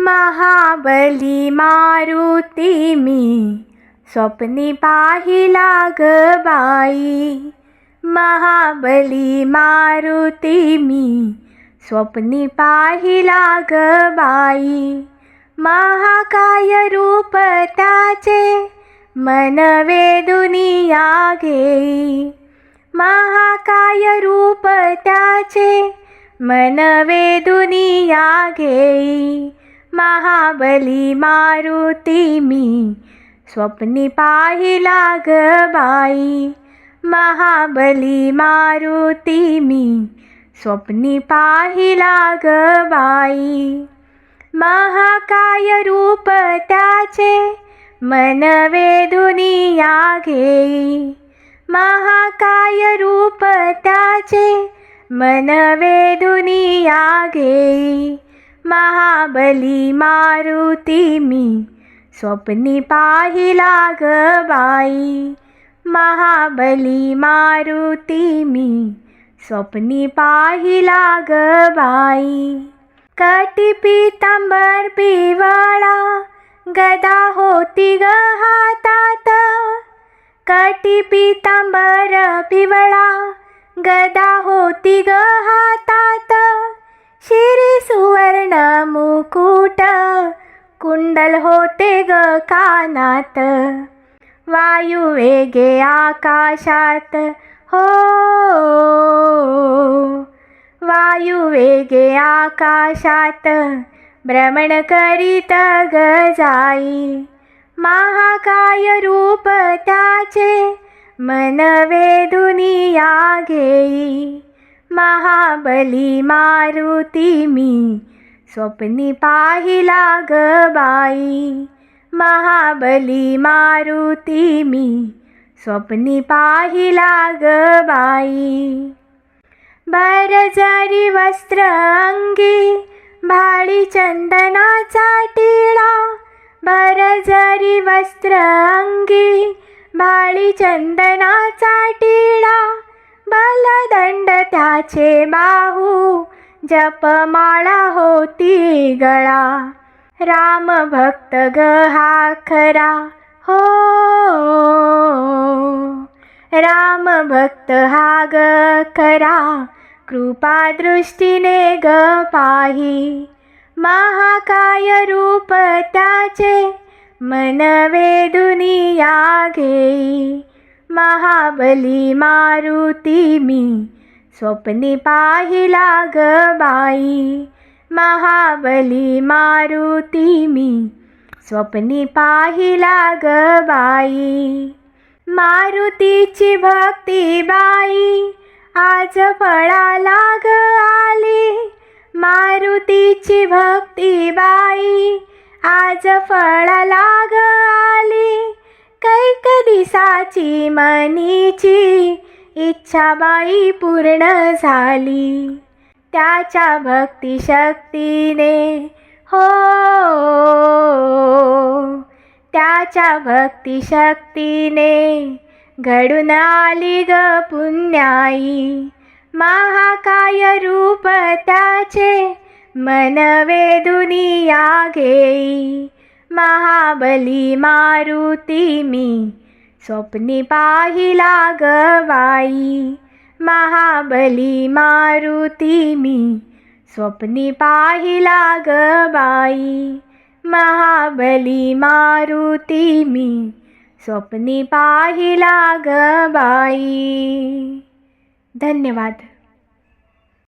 महाबली मारुती मी स्वप्नी पाहिला ग बाई. महाबली मारुती मी स्वप्नी पाहिला ग बाई. महाकाय रूप त्याचे मन वेदुनिया घेई. महाकाय रूप त्याचे मन वेदुनिया घेई. महाबली मारुती मी. स्वप्नी पाहिला ग बाई. महाबली मारुती मी. स्वप्नी पाहिला ग बाई. महाकाय रूप त्याचे मन वेदुनिया घेई. महाकाय रूप त्याचे मन वेदुनिया घेई. महाबली मारुती मी. स्वप्नी पाहिला ग बाई. महाबली मारुती मी. स्वप्नी पाहिला ग बाई. कटी पितांबर पिवळा गदा होती ग हातात. कटी पितांबर पिवळा गदा होती ग हातात. शिरी सुवर्ण मुकुट कुंडल होते ग कानात. वायू वेगे आकाशात हो. वायू वेगे आकाशात भ्रमण करीत ग जाई. महाकाय रूप त्याचे मन वेदुनिया घेई. महाबली मारुती मी स्वप्नी पाहिला ग बाई. महाबली मारुती मी स्वप्नी पाहिला ग बाई. बर जरी वस्त्र अंगी भाळी चंदनाचा टिळा. बर जरी वस्त्र अंगी भाळी चंदनाचा टिळा. बलदंड त्याचे बाहू जपमाळा होती गळा. राम भक्त ग हा खरा हो. राम भक्त हा ग खरा कृपा दृष्टीने ग पाही. महाकाय रूप त्याचे मन वेदुनिया घेई. महाबली मारुती मी. स्वप्नी पाहिला ग बाई. महाबली मारुती मी. स्वप्नी पाहिला ग बाई. मारुतीची भक्ती बाई. आज फळाला ग आली. मारुतीची भक्ती बाई. आज फळाला ग आली. कैक दिसाची मनीची इच्छा बाई पूर्ण झाली. त्याच्या भक्ती शक्तीने हो. त्याच्या भक्ती शक्तीने घडून आली ग पुण्याई. महाकाय रूप त्याचे मन वेदुनिया घेई. महाबली मारुती मी. स्वप्नी पाहिला गवाई महाबली मारुती मी. स्वप्नी पाहिला गवाई महाबली मारुती मी. स्वप्नी पाहिला ग धन्यवाद.